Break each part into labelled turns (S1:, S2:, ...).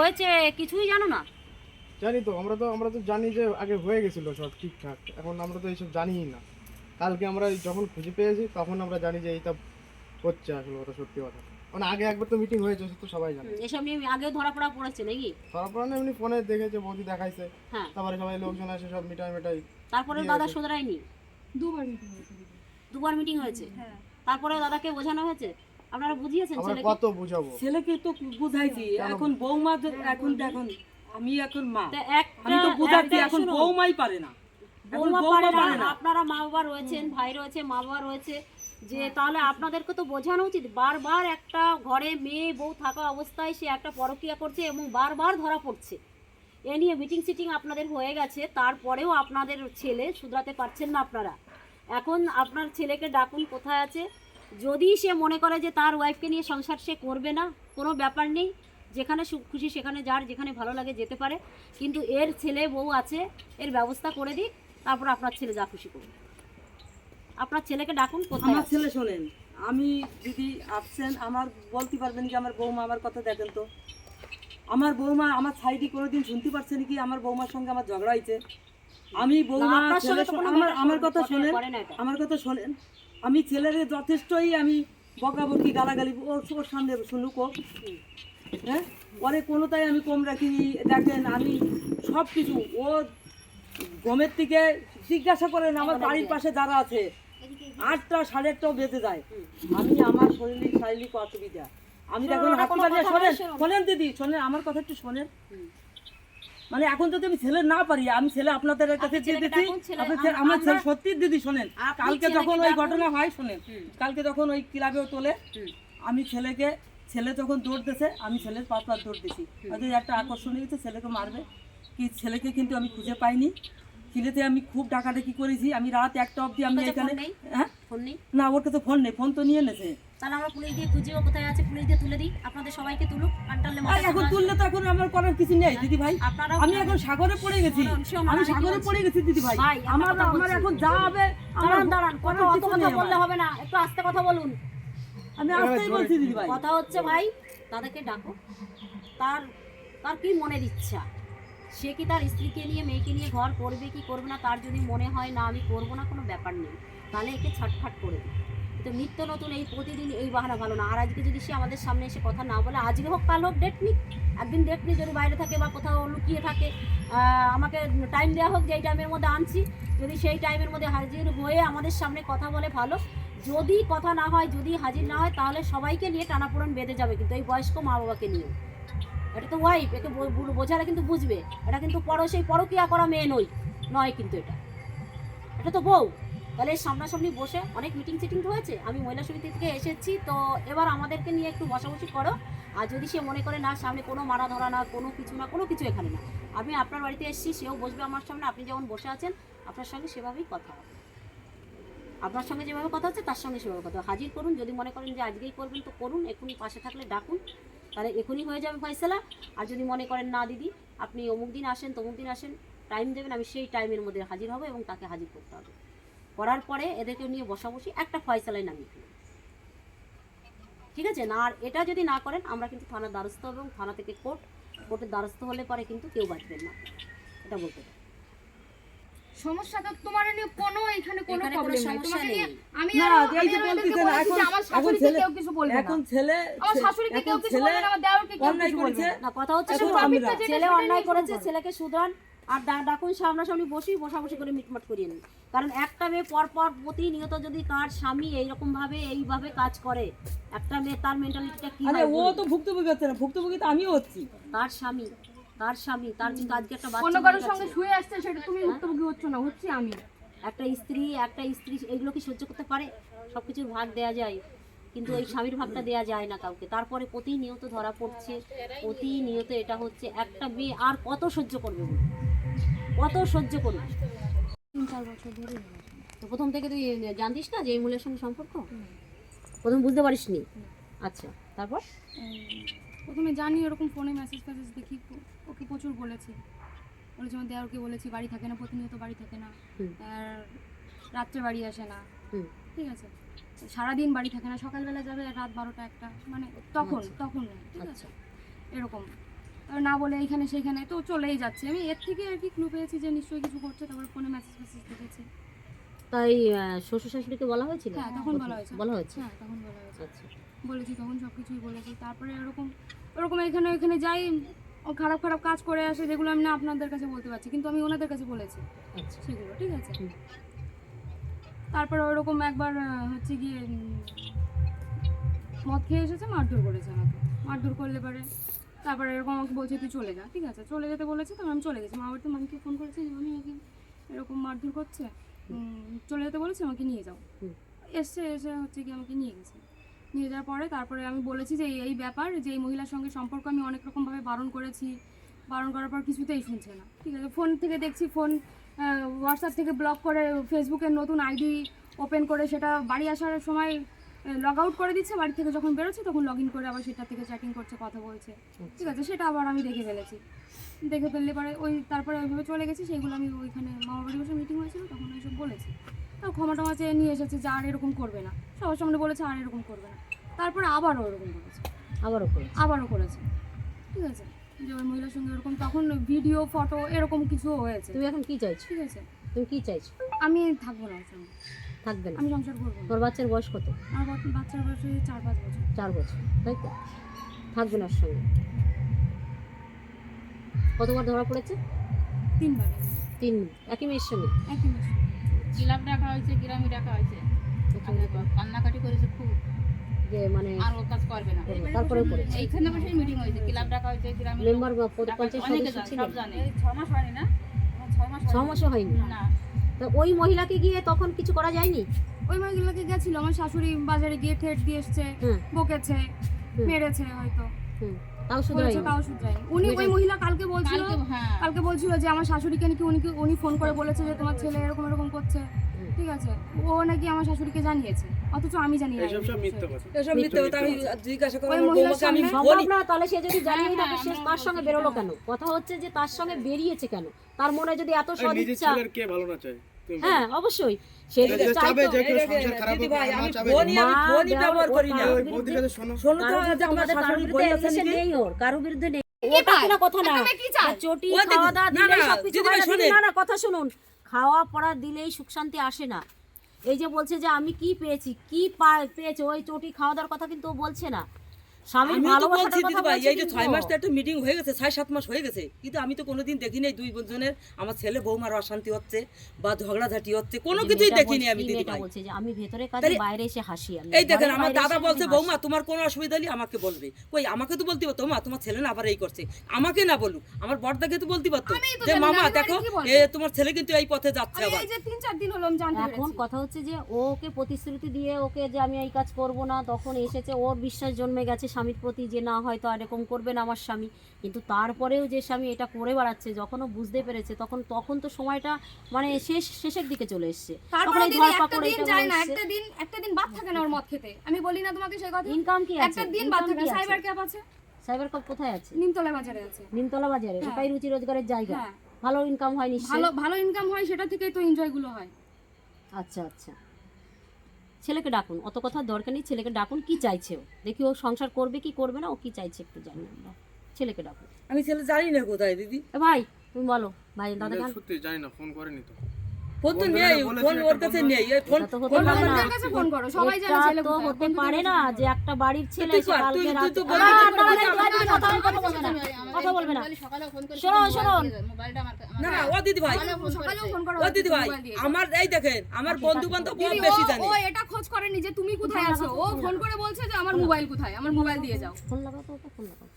S1: হয়েছে কিছুই জানো না?
S2: জানি তো আমরা তো আমরা তো জানি যে আগে হয়ে গেছিল সব ঠিকঠাক। এখন আমরা তো এইসব জানিই না। কালকে আমরা যখন খুঁজে পেয়েছি তখন আমরা জানি যে এইটা হচ্ছে আসলে ওটা সত্যি কথা। মানে আগে একবার তো মিটিং হয়েছে সে তো সবাই জানে।
S1: এসব নিয়ে আগে ধরা পড়া পড়েছে নাকি?
S2: তারপরে না এমনি ফোনে দেখেছে বৌদি দেখাইছে।
S1: হ্যাঁ।
S2: তারপরে সবাই লোকজন আসে সব মিটাই মিটাই
S1: তারপরে দাদা
S2: হয়েছে?
S3: দুবার মিটিং হয়েছে।
S1: দুবার মিটিং হয়েছে?
S3: হ্যাঁ।
S1: তারপরে দাদাকে বোঝানো হয়েছে? আপনারা বুঝিয়েছেন ছেলেকে?
S2: কত বুঝাবো?
S4: ছেলেকে তো বুঝাইছি এখন বৌমা এখন এখন আমি এখন মা। আমি তো বুঝাচ্ছি এখন বৌমাই পারে না।
S1: বৌমা পারে না আপনারা মা বাবা রয়েছেন ভাই রয়েছে মা বাবা রয়েছে। যে তাহলে আপনাদেরকে তো বোঝানো উচিত বারবার একটা ঘরে মেয়ে বউ থাকা অবস্থায় সে একটা পরকিয়া করছে এবং বারবার ধরা পড়ছে। এ নিয়ে মিটিং সিটিং আপনাদের হয়ে গেছে তারপরেও আপনাদের ছেলে শুধরাতে পারছেন না আপনারা। এখন আপনার ছেলেকে ডাকুন কোথায় আছে? যদি সে মনে করে যে তার ওয়াইফকে নিয়ে সংসার সে করবে না কোনো ব্যাপার নেই। যেখানে সুখ খুশি সেখানে যার যেখানে ভালো লাগে যেতে পারে। কিন্তু এর ছেলে বউ আছে এর ব্যবস্থা করে দিক তারপর আপনার ছেলে যা খুশি করুন আপনার ছেলেকে ডাকুন
S4: আমার ছেলে শোনেন আমি যদি আপসেন আমার বলতে পারবেন কি আমার বৌমা আমার কথা দেখেন তো? আমার বৌমা আমার সাইডে কোনোদিন শুনতে পারছেন কি আমার বৌমার সঙ্গে আমার ঝগড়া হয়েছে আমি বৌমা আমার আমার কথা শোনেন আমার কথা শোনেন। আমি ছেলের যথেষ্টই আমি বকাবকি গালাগালি ও ওর সামনে শুনুক ও। হ্যাঁ? পরে কোনোটাই আমি কম রাখিনি। দেখেন আমি সব কিছু ও গমের থেকে জিজ্ঞাসা করেন আমার বাড়ির পাশে যারা আছে আটটা সাড়ে আটটাও বেঁধে যায়। আমি আমার শারীরিক শারীরিক অসুবিধা। আমি
S1: শোনো,
S4: এখন
S1: ওটা
S4: হাঁটতে
S1: কোনো
S4: পারি না
S1: কথা
S4: শোনেন শোনেন দিদি শোনেন আমার কথা একটু শোনেন। মানে এখন যদি আমি ছেলে না পারি আমি ছেলে আপনাদের কাছে দিয়ে দিচ্ছি আমার ছেলে সত্যি দিদি শোনেন। কালকে যখন ওই ঘটনা হয় শোনেন। কালকে যখন ওই ক্লাবেও তোলে আমি ছেলেকে ছেলে যখন দৌড় দিয়েছে আমি ছেলের পাঁচ পাঁচ দৌড় দিছি। হয়তো একটা আকর্ষণ হয়েছে ছেলেকে মারবে। কি ছেলেকে কিন্তু আমি খুঁজে পাইনি। কিলেতে আমি খুব ডাকাডাকি করেছি। আমি রাত একটা অবধি আমি এখানে হ্যাঁ?
S1: ফোন নেই?
S4: না ওর কাছে ফোন নেই ফোন তো নিয়ে নেছে
S1: তাহলে আমরা পুলিশ দিয়ে খুঁজিও কোথায় আছে পুলিশ দিয়ে তুলে দিই। আপনাদের সবাইকে তুলুক কানটালে
S4: এখন তুললে তো এখন আমার করার কিছু নেই দিদি ভাই। আমি এখন সাগরে পড়ে গেছি আমি সাগরে পড়ে গেছি দিদি ভাই।
S1: ভাই,
S4: আমার আমার এখন যা হবে
S1: দাঁড়ান দাঁড়ান কথা অত কথা বললে হবে না একটু আস্তে কথা বলুন।
S4: আমি আসতেই বলছি দিদি ভাই।
S1: কথা হচ্ছে ভাই দাদাকে ডাকো। তার তার কি মনের ইচ্ছা? সে কি তার স্ত্রীকে নিয়ে মেয়েকে নিয়ে ঘর করবে কি করবে না তার যদি মনে হয় না আমি করব না কোনো ব্যাপার নেই। তাহলে একে ছাটফাট করে দিই। তো নিত্য নতুন এই প্রতিদিন এই বাহানা ভালো না। আর আজকে যদি সে আমাদের সামনে এসে কথা না বলে, আজকে হোক, কাল হোক ডেট নিক। একদিন ডেট যদি বাইরে থাকে বা কোথাও লুকিয়ে থাকে আমাকে টাইম দেওয়া হোক যে এই টাইমের মধ্যে আনছি। যদি সেই টাইমের মধ্যে হাজির হয়ে আমাদের সামনে কথা বলে ভালো। যদি কথা না হয়, যদি হাজির না হয়, তাহলে সবাইকে নিয়ে টানাপোড়ন বেঁধে যাবে কিন্তু এই বয়স্ক মা বাবাকে নিয়ে এটা তো ওয়াইফ একে বো- বো- বোঝালে কিন্তু বুঝবে। এটা কিন্তু পরো সেই পরকিয়া করা মেয়ে নই নয় কিন্তু এটা। এটা তো বউ। তাহলে সামনাসামনি বসে অনেক মিটিং সিটিং হয়েছে, আমি মহিলা সমিতি থেকে এসেছি, তো এবার আমাদেরকে নিয়ে একটু বসাবসি করো। আর যদি সে মনে করে, না, সামনে কোনো মারা ধরা না, কোনো কিছু না, কোনো কিছু এখানে না। আমি আপনার বাড়িতে এসেছি, সেও বসবে আমার সামনে, আপনি যেমন বসে আছেন, আপনার সঙ্গে সেভাবেই কথা হবে। আপনার সঙ্গে যেভাবে কথা হচ্ছে, তার সঙ্গে সেভাবে কথা হাজির করুন, যদি মনে করেন যে আজকেই করবেন, তো করুন, এখনই পাশে থাকলে ডাকুন, তাহলে এখনই হয়ে যাবে ফয়সলা। আর যদি মনে করেন, না, দিদি, আপনি অমুক দিন আসেন, তমুক দিন আসেন টাইম দেবেন, আমি সেই টাইমের মধ্যে হাজির হব এবং তাকে হাজির করতে হবে। করার পরে এদেরকে নিয়ে বসাবসি একটা ফয়সালায় নামিয়ে ফেলুন। ঠিক আছে? না আর এটা যদি না করেন আমরা কিন্তু থানার দ্বারস্থ হব এবং থানা থেকে কোর্ট কোর্টের দ্বারস্থ হলে পরে কিন্তু কেউ বাঁচবেন না। এটা বলতে পারি।
S3: সমস্যা তো তোমার নিয়ে কোনো এখানে কোনো প্রবলেম নাই। তোমাকে নিয়ে আমি
S4: না, এই যে বলতেছেন,
S3: এদেরকে বলেছি যে
S4: এখন- এখন ছেলে-
S3: কেউ কিছু বলবে
S4: এখন ছেলে
S3: আমার শাশুড়িকে কেউ কিছু বলবে না আমার দেওরকে কেউ
S4: অন্যায়
S3: কিছু বলবে
S4: করেছে
S3: না।
S1: না কথা হচ্ছে ছেলে অন্যায় করেছে ছেলেকে সুধরান আর ডাকুন সামনাসামনি বসি বসাবসি করে মিটমাট করিয়ে নিন। কারণ একটা মেয়ে পর পর প্রতিনিয়ত যদি তার স্বামী এইরকম ভাবে এইভাবে কাজ করে একটা মেয়ে তার মেন্টালিটিটা কি
S4: আরে ও তো ভুক্তভোগী হচ্ছে না ভুক্তভোগী তো আমিও হচ্ছি।
S1: তার স্বামী তার স্বামী তার কিন্তু আজকে একটা বাচ্চা
S3: অন্য কারোর সঙ্গে শুয়ে আসছে সেটা তুমি ভুক্তভোগী হচ্ছ না হচ্ছি আমি।
S1: একটা স্ত্রী একটা স্ত্রী এগুলো কি সহ্য করতে পারে? সব কিছুর ভাগ দেওয়া যায় কিন্তু এই স্বামীর ভাগটা দেওয়া যায় না কাউকে। তারপরে প্রতিনিয়ত ধরা পড়ছে প্রতিনিয়ত এটা হচ্ছে একটা মেয়ে আর কত সহ্য করবে? কত সহ্য করবে
S3: তিন চার বছর ধরে
S1: তো প্রথম থেকে তুই জানতিস না যে এই মূলের সঙ্গে সম্পর্ক? প্রথম বুঝতে পারিস নি আচ্ছা তারপর?
S3: প্রথমে জানি এরকম ফোনে মেসেজ ফেসেজ দেখি ওকে প্রচুর বলেছি। বলেছি আমার দেওরকে বলেছি বাড়ি থাকে না প্রতিনিয়ত বাড়ি থাকে না। আর রাত্রে বাড়ি আসে না। ঠিক আছে? সারাদিন বাড়ি থাকে না সকালবেলা যাবে রাত বারোটা একটা মানে তখন তখন ঠিক আছে?
S1: আচ্ছা।
S3: এরকম। না বলে এইখানে সেইখানে তো চলেই যাচ্ছে। আমি এর থেকে আর কি ক্লু পেয়েছি যে নিশ্চয়ই কিছু করছে তারপর ফোনে মেসেজ মেসেজ দেখেছি।
S1: তাই শ্বশুর শাশুড়িকে বলা হয়েছিল?
S3: হ্যাঁ তখন বলা হয়েছে।
S1: বলা হয়েছে?
S3: হ্যাঁ তখন বলা হয়েছে।
S1: আচ্ছা।
S3: বলেছি তখন সব কিছুই বলেছি। তারপরে এরকম ওরকম এখানে ওইখানে যাই ও খারাপ খারাপ কাজ করে আসে যেগুলো আমি না আপনাদের কাছে বলতে পারছি কিন্তু আমি ওনাদের কাছে বলেছি
S1: আচ্ছা।
S3: সেগুলো ঠিক আছে। তারপরে ওরকম একবার হচ্ছে গিয়ে মদ খেয়ে এসেছে মারধর করেছে আমাকে। মারধর করলে পরে তারপরে এরকম আমাকে বলছে তুই চলে যা। ঠিক আছে চলে যেতে বলেছে তো আমি চলে গেছি। মা বাড়িতে মামিকে ফোন করেছে যে আমি এরকম মারধর করছে। চলে যেতে বলেছে আমাকে নিয়ে যাও। এসছে এসে হচ্ছে কি আমাকে নিয়ে গেছে। নিয়ে যাওয়ার পরে তারপরে আমি বলেছি যে এই- এই ব্যাপার যে এই মহিলার সঙ্গে সম্পর্ক আমি অনেক রকমভাবে বারণ করেছি। বারণ করার পর কিছুতেই শুনছে না। ঠিক আছে ফোন থেকে দেখছি ফোন হোয়াটসঅ্যাপ থেকে ব্লক করে ফেসবুকের নতুন আইডি ওপেন করে সেটা বাড়ি আসার সময় লগ আউট করে দিচ্ছে বাড়ি থেকে যখন বেরোচ্ছে তখন লগ ইন করে আবার সেটা থেকে চ্যাটিং করছে কথা বলছে। ঠিক আছে সেটা আবার আমি দেখে ফেলেছি। দেখে ফেললে পরে ওই তারপরে ওইভাবে চলে গেছি সেইগুলো আমি ওইখানে মামা বাড়ি বসে মিটিং হয়েছিল তখন ওইসব বলেছি। তাও ক্ষমা টমা চেয়ে নিয়ে এসেছে যে আর এরকম করবে না। সবার সামনে বলেছে আর এরকম করবে না। তারপরে আবারও ওরকম করেছে।
S1: আবারও করে
S3: আবারও করেছে। ঠিক আছে যে ওই মহিলার সঙ্গে ওরকম তখন ভিডিও ফটো এরকম কিছু হয়েছে।
S1: তুমি এখন কি চাইছো?
S3: ঠিক আছে।
S1: তুমি কি চাইছো?
S3: আমি থাকব না ওর সঙ্গে।
S1: থাকবে না।
S3: আমি সংসার করব
S1: তোর বাচ্চার বয়স কত?
S3: আমার বাচ্চার বয়স চার পাঁচ বছর।
S1: চার বছর তাই তো? থাকবে না সঙ্গে? কতবার ধরা পড়েছে?
S3: তিনবার।
S1: তিন। একই মেয়ের সঙ্গে?
S3: একই মাসে
S5: ক্লাব ডাকা হয়েছে গ্রামে ডাকা হয়েছে। আগে কান্নাকাটি করেছে খুব।
S1: যে মানে
S5: আর ও কাজ করবে না।
S1: তারপরে করেছে।
S5: এইখানে বসে মিটিং হয়েছে ক্লাব ডাকা হয়েছে গ্রামে
S1: মেম্বার বা পঞ্চায়েত সদস্য
S5: সব জানে। ছ মাস হয়নি না? ছয় মাস
S1: ছ মাসও হয়নি?
S5: না।
S1: তা ওই মহিলাকে গিয়ে তখন কিছু করা যায়নি?
S3: ওই মহিলাকে গেছিল আমার শাশুড়ি বাজারে গিয়ে থ্রেট দিয়ে এসছে বকেছে মেরেছে হয়তো।
S1: হুম। তাও শুধু
S3: তাও শুধরায়নি। উনি ওই মহিলা কালকে বলছিল
S5: কালকে হ্যাঁ।
S3: বলছিল যে আমার শাশুড়িকে নাকি উনি উনি ফোন করে বলেছে যে তোমার ছেলে এরকম এরকম করছে। ঠিক আছে। ও নাকি আমার শাশুড়িকে জানিয়েছে। অথচ আমি জানি না।
S2: এইসব সব মিথ্যা কথা।
S4: এসব মিথ্যে কথা আমি জিজ্ঞাসা করে আমার
S3: মহিলার
S4: আমি বলি
S1: না তাহলে সে যদি জানিয়ে থাকে সে
S5: হ্যাঁ,
S1: তার সঙ্গে বেরোলো কেন? কথা হচ্ছে যে তার সঙ্গে বেরিয়েছে কেন? তার মনে যদি এত
S2: নিজের
S1: সদিচ্ছা
S2: ছেলের কে ভালো না চায়।
S1: হ্যাঁ অবশ্যই।
S4: করি
S1: বিরুদ্ধে-? নেই। কথা না। চটি খাওয়া দাওয়া
S4: না,
S1: কথা শুনুন। খাওয়া পড়া দিলেই সুখ শান্তি আসে না। এই যে বলছে যে আমি কি পেয়েছি কি পেয়েছে? ওই চটি খাওয়া দাওয়ার কথা কিন্তু বলছে না। স্বামীর
S4: দিদি ভাই এই যে ছয় মাস তো একটা মিটিং হয়ে গেছে ছয় সাত মাস হয়ে গেছে। কিন্তু আমি তো কোনোদিন দেখিনি দুই জনের আমার ছেলে বৌমার অশান্তি হচ্ছে বা ঝগড়াঝাটি হচ্ছে কোনো কিছুই দেখিনি আমি দিদি ভাই
S1: বলছে যে আমি ভেতরে কাজে বাইরে এসে হাসি আমি।
S4: এই দেখেন আমার দাদা বলছে বৌমা তোমার কোনো অসুবিধা নেই আমাকে বলবে। কই আমাকে তো বলতে পারতো মা তোমার ছেলে না আবার এই করছে। আমাকে না বলুক আমার বড়দাকে তো বলতে পারতো যে মামা দেখো? এ তোমার ছেলে কিন্তু এই পথে যাচ্ছে আবার।
S3: এই যে তিন চার দিন হলো জানতে
S1: এখন কথা হচ্ছে যে ওকে প্রতিশ্রুতি দিয়ে ওকে যে আমি এই কাজ করব না। তখন এসেছে ওর বিশ্বাস জন্মে গেছে স্বামীর প্রতি যে না হয়তো আর এরকম করবে না আমার স্বামী। কিন্তু তারপরেও যে স্বামী এটা করে বেড়াচ্ছে যখন ও বুঝতে পেরেছে তখন তখন তো সময়টা মানে শেষ শেষের দিকে চলে এসছে।
S3: তারপরে
S1: এই
S3: দিদি
S1: ধরপাকড়
S3: একটা যায় না একটা দিন একটা দিন বাদ থাকে না ওর মদ খেতে। আমি বলি না তোমাকে সেই কথা।
S1: ইনকাম কি আছে?
S3: একটা দিন বাদ থাকে। সাইবার ক্যাপ আছে?
S1: সাইবার কাপ কোথায় আছে?
S3: নিমতলা বাজারে আছে।
S1: নিমতলা বাজারে?
S3: হ্যাঁ।
S1: ওটাই রুচি রোজগারের জায়গা।
S3: হ্যাঁ।
S1: ভালো ইনকাম হয় নিশ্চয়ই।
S3: ভালো ভালো ইনকাম হয় সেটা থেকেই তো এনজয়গুলো হয়।
S1: আচ্ছা আচ্ছা। ছেলেকে ডাকুন অত কথা দরকার নেই ছেলেকে ডাকুন কি চাইছে ও? দেখি ও সংসার করবে কি করবে না ও কি চাইছে একটু জানি আমরা। ছেলেকে ডাকুন।
S4: আমি ছেলে জানি না কোথায় দিদি।
S1: ভাই তুমি বলো ভাই দাদা
S2: সত্যি জানি না ফোন করেনি তো।
S4: ফোন তো নেই ফোন ওর কাছে নেই ফোন
S1: এটা
S4: ফোন নাম্বার
S3: কাছে ফোন করো সবাই জানে ছেলে
S1: তো হতে পারে না যে একটা বাড়ির ছেলে কালকে
S4: তুই- তুই
S1: কথা বলবে না, কথা বলবে না। শোনো, শোনো।
S4: না না ও দিদি ভাই ও দিদি ভাই আমার এই দেখেন আমার বন্ধু বান্ধব বেশি জানে।
S3: ও এটা খোঁজ করেনি যে তুমি কোথায় আছো। ও ফোন করে বলছে যে আমার মোবাইল কোথায় আমার মোবাইল দিয়ে যাও।
S1: ফোন লাগাও তো ফোন লাগাও।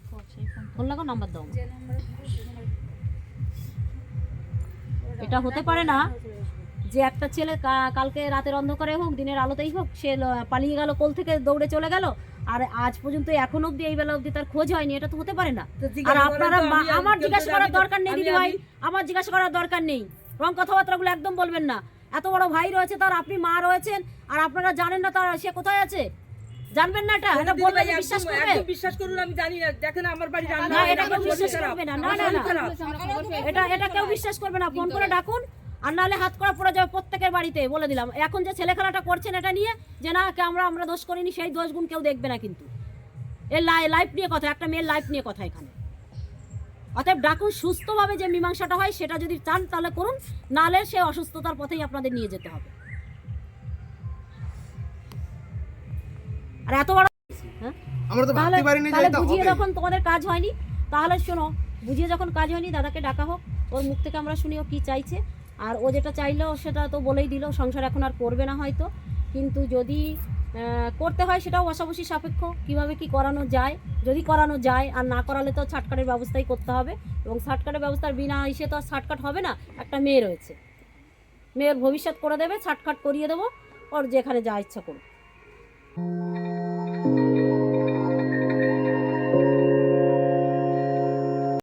S1: ফোন লাগাও নাম্বার দাও। এটা হতে পারে না যে একটা ছেলে কালকে রাতের অন্ধকারে হোক দিনের আলোতেই হোক সে পালিয়ে গেল কোল থেকে দৌড়ে চলে গেল আর আজ পর্যন্ত এখন অব্দি এই বেলা অবধি তার খোঁজ হয়নি এটা তো হতে পারে না। আর আপনারা আমার জিজ্ঞাসা করার দরকার নেই দিদি ভাই আমার জিজ্ঞাসা করার দরকার নেই। রং কথাবার্তাগুলো একদম বলবেন না। এত বড় ভাই রয়েছে তার আপনি মা রয়েছেন আর আপনারা জানেন না তার সে কোথায় আছে? জানবেন না এটা এটা
S4: একদম-
S1: বিশ্বাস করবে
S4: বিশ্বাস করুন আমি জানি না দেখেন আমার বাড়ি রান্না
S1: না, এটা কেউ বিশ্বাস করবে না। না, না। এটা এটা কেউ বিশ্বাস করবে না ফোন করে ডাকুন। আর নাহলে হাত করা পড়ে যাবে প্রত্যেকের বাড়িতে বলে দিলাম। এখন যে ছেলে খেলাটা করছেন এটা নিয়ে যে না আমরা আমরা দোষ করিনি সেই দোষ গুণ কেউ দেখবে না কিন্তু। এর লাইফ নিয়ে কথা একটা মেয়ের লাইফ নিয়ে কথা এখানে। অতএব ডাকুন সুস্থভাবে যে মীমাংসাটা হয় সেটা যদি চান তাহলে করুন। নাহলে সে অসুস্থতার পথেই আপনাদের নিয়ে যেতে হবে। আর এত বড় হ্যাঁ?
S2: আমরা তো ভাবতে পারিনি যে
S1: তাহলে
S2: এটা
S1: বুঝিয়ে যখন তোমাদের কাজ হয়নি তাহলে শোনো বুঝিয়ে যখন কাজ হয়নি দাদাকে ডাকা হোক ওর মুখ থেকে আমরা শুনি ও কী চাইছে। আর ও যেটা চাইলো সেটা তো বলেই দিল, সংসার এখন আর করবে না হয়তো। কিন্তু যদি করতে হয় সেটাও বসাবসি সাপেক্ষ, কীভাবে কি করানো যায়, যদি করানো যায় আর না করালে তো ছাটকাটের ব্যবস্থাই করতে হবে। এবং ছাটকাটের ব্যবস্থার বিনা ইসে তো আর ছাটকাট হবে না, একটা মেয়ে রয়েছে। মেয়ের ভবিষ্যৎ করে দেবে ছাটকাট করিয়ে দেবো, ওর যেখানে যা ইচ্ছা করুক।